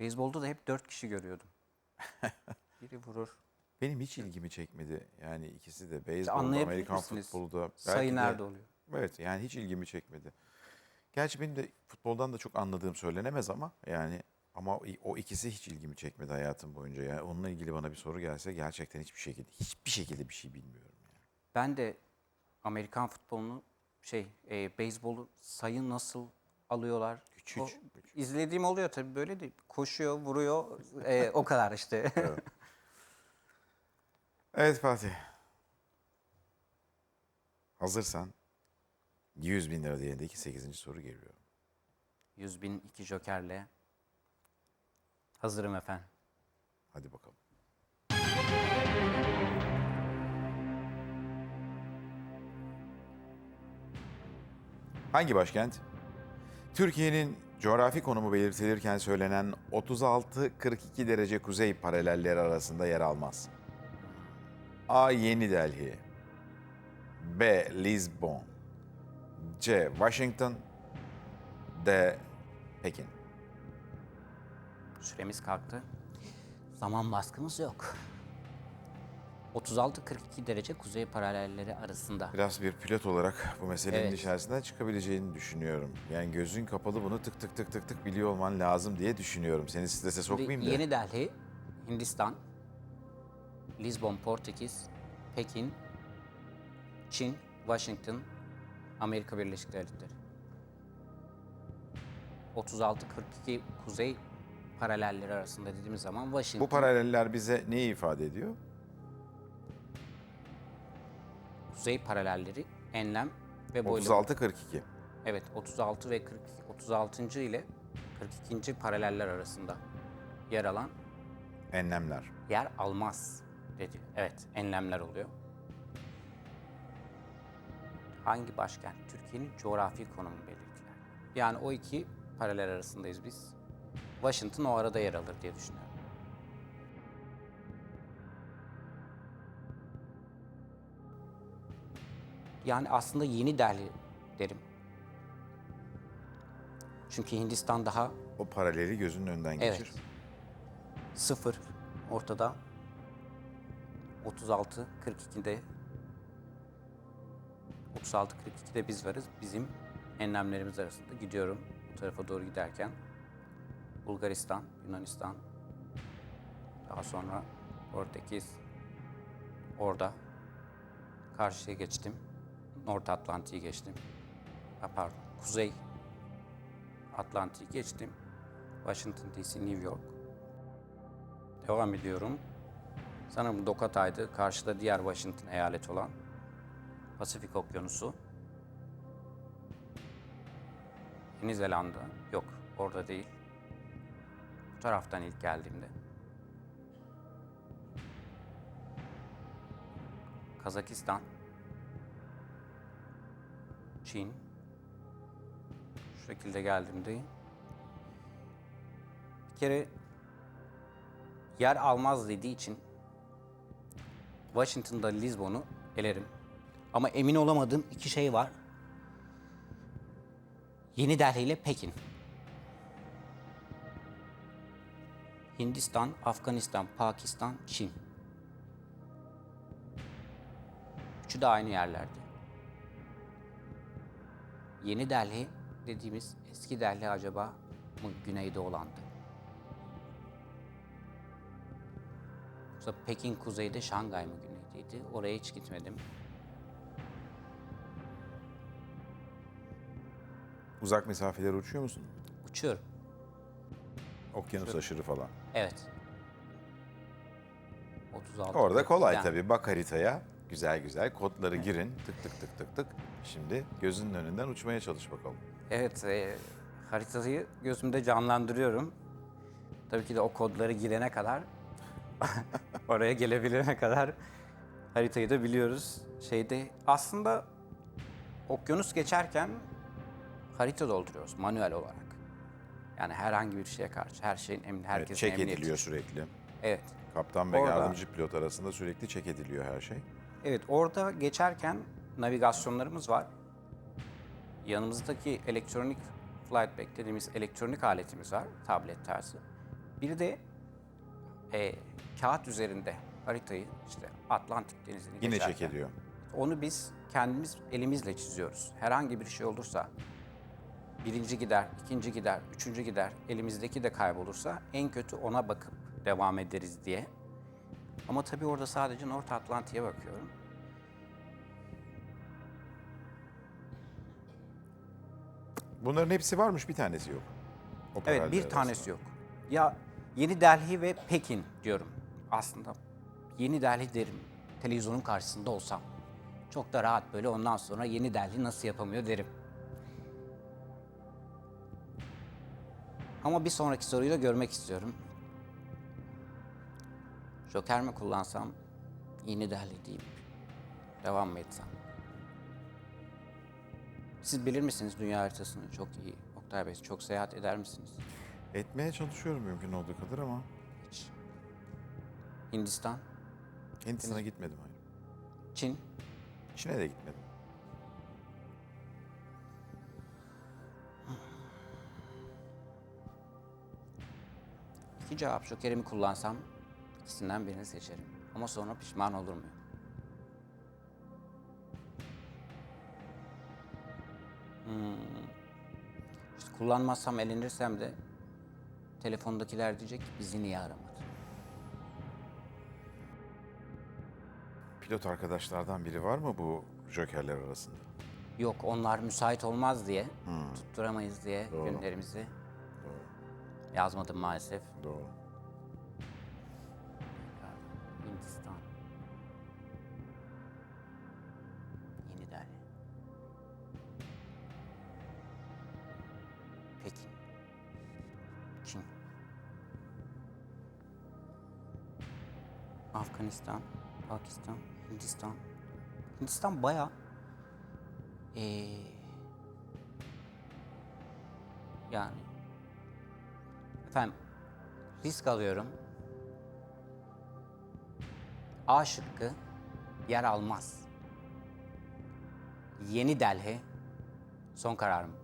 Beyzbolda da hep dört kişi görüyordum. Biri vurur. Benim hiç ilgimi çekmedi. Yani ikisi de beyzbol, anlayabilir Amerikan misiniz? futbolu da. Sayı de- nerede oluyor? Evet yani hiç ilgimi çekmedi. Gerçi benim de futboldan da çok anladığım söylenemez ama yani ama o, o ikisi hiç ilgimi çekmedi hayatım boyunca. Yani onunla ilgili bana bir soru gelse gerçekten hiçbir şekilde hiçbir şekilde bir şey bilmiyorum. Yani. Ben de Amerikan futbolunu şey e, beyzbolu sayı nasıl alıyorlar? Üç, O- üç, izlediğim oluyor tabii böyle de koşuyor, vuruyor. e, o kadar işte. Evet Fatih. Hazırsan 100 bin lira değerindeki 8. soru geliyor. 100 bin iki jokerle. Hazırım efendim. Hadi bakalım. Hangi başkent? Türkiye'nin coğrafi konumu belirtilirken söylenen 36-42 derece kuzey paralelleri arasında yer almaz. A. Yeni Delhi B. Lisbon C. Washington D. Pekin Süremiz kalktı. Zaman baskımız yok. 36-42 derece kuzey paralelleri arasında. Biraz bir pilot olarak bu meselenin Evet. içerisinden çıkabileceğini düşünüyorum. Yani gözün kapalı bunu tık tık tık tık tık biliyor olman lazım diye düşünüyorum. Seni strese sokmayayım da. Yeni Delhi, Hindistan, Lisbon, Portekiz, Pekin, Çin, Washington, Amerika Birleşik Devletleri. 36-42 kuzey paralelleri arasında dediğimiz zaman Washington, Bu paraleller bize neyi ifade ediyor? Kuzey paralelleri enlem ve boylu. 36-42. Evet 36 ve 40, 36. ile 42. paraleller arasında yer alan Enlemler. yer almaz dedi. Evet, enlemler oluyor. Hangi başkent? Türkiye'nin coğrafi konumu belirtiler. Yani o iki paralel arasındayız biz. Washington o arada yer alır diye düşünüyorum. Yani aslında yeni Delhi derim. Çünkü Hindistan daha O paraleli gözünün önünden Evet. geçir. Sıfır ortada. 36 42'de 36 42'de biz varız. Bizim enlemlerimiz arasında gidiyorum bu tarafa doğru giderken Bulgaristan, Yunanistan daha sonra Portekiz orada karşıya geçtim. North Atlantik'i geçtim. Ha, pardon, Kuzey Atlantik'i geçtim. Washington DC, New York. Devam ediyorum. Sanırım Dokatay'dı. Karşıda diğer Washington eyaleti olan Pasifik Okyanusu. Yeni Zelanda. Yok, orada değil. Bu taraftan ilk geldiğimde. Kazakistan. Çin. Şu şekilde geldiğimde bir kere yer almaz dediği için Washington'da Lisbon'u elerim. Ama emin olamadığım iki şey var. Yeni Delhi ile Pekin. Hindistan, Afganistan, Pakistan, Çin. Üçü de aynı yerlerde. Yeni Delhi dediğimiz eski Delhi acaba mı güneyde olandı? Yoksa Pekin kuzeyde, Şangay mı güneydeydi? Oraya hiç gitmedim. Uzak mesafeler uçuyor musun? Uçuyorum. Okyanus aşırı falan. Evet. 36. Orada kolay Yani tabii. Bak haritaya. Güzel güzel kodları girin. Tık tık tık tık tık. Şimdi gözünün önünden uçmaya çalış bakalım. Evet, e, haritayı gözümde canlandırıyorum. Tabii ki de o kodları girene kadar, oraya gelebilene kadar haritayı da biliyoruz. Şeyde aslında okyanus geçerken harita dolduruyoruz manuel olarak. Yani herhangi bir şeye karşı, her şeyin emin, Evet, herkesin çek emniyeti. ediliyor sürekli. Evet. Kaptan ve Orada- yardımcı pilot arasında sürekli çek ediliyor her şey. Evet, orada geçerken navigasyonlarımız var. Yanımızdaki elektronik flight bag dediğimiz elektronik aletimiz var, tablet tarzı. Bir de e, kağıt üzerinde haritayı işte Atlantik Denizi'ni Yine geçerken çek ediyor. Onu biz kendimiz elimizle çiziyoruz. Herhangi bir şey olursa birinci gider, ikinci gider, üçüncü gider, elimizdeki de kaybolursa en kötü ona bakıp devam ederiz diye. Ama tabii orada sadece North Atlantik'e bakıyorum. Bunların hepsi varmış bir tanesi yok. O Evet bir arasında. tanesi yok. Ya Yeni Delhi ve Pekin diyorum aslında. Yeni Delhi derim televizyonun karşısında olsam. Çok da rahat böyle ondan sonra Yeni Delhi nasıl yapamıyor derim. Ama bir sonraki soruyu da görmek istiyorum. Joker mi kullansam, Yeni Delhi deyip devam mı etsem? Siz bilir misiniz dünya haritasını çok iyi? Oktay Bey çok seyahat eder misiniz? Etmeye çalışıyorum mümkün olduğu kadar ama Hiç. Hindistan, Hindistan'a gitmedim hayır. Çin, Çin'e de gitmedim. iki cevap jokerimi kullansam ikisinden birini seçerim. Ama sonra pişman olur muyum? Hmm. İşte kullanmazsam elenirsem de telefondakiler diyecek ki bizi niye aramadı? Pilot arkadaşlardan biri var mı bu jokerler arasında? Yok onlar müsait olmaz diye, tutturamayız diye Doğru. günlerimizi yazmadım maalesef. Doğru. Pekin. Çin. Afganistan, Pakistan, Hindistan. Hindistan bayağı ee, yani efendim risk alıyorum. A şıkkı yer almaz. Yeni Delhi son kararım.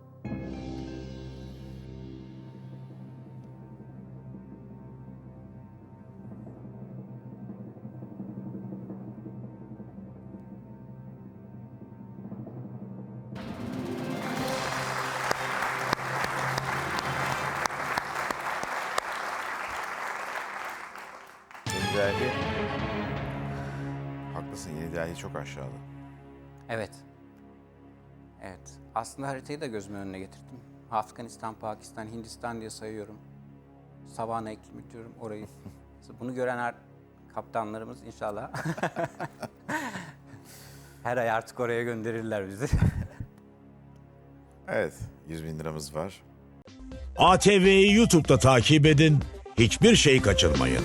Delhi. Haklısın Yeni Delhi çok aşağıda. Evet. Evet. Aslında haritayı da gözümün önüne getirdim. Afganistan, Pakistan, Hindistan diye sayıyorum. Sabahına eklemek diyorum orayı. Bunu gören her kaptanlarımız inşallah her ay artık oraya gönderirler bizi. Evet 100 bin liramız var. ATV'yi YouTube'da takip edin, hiçbir şey kaçırmayın.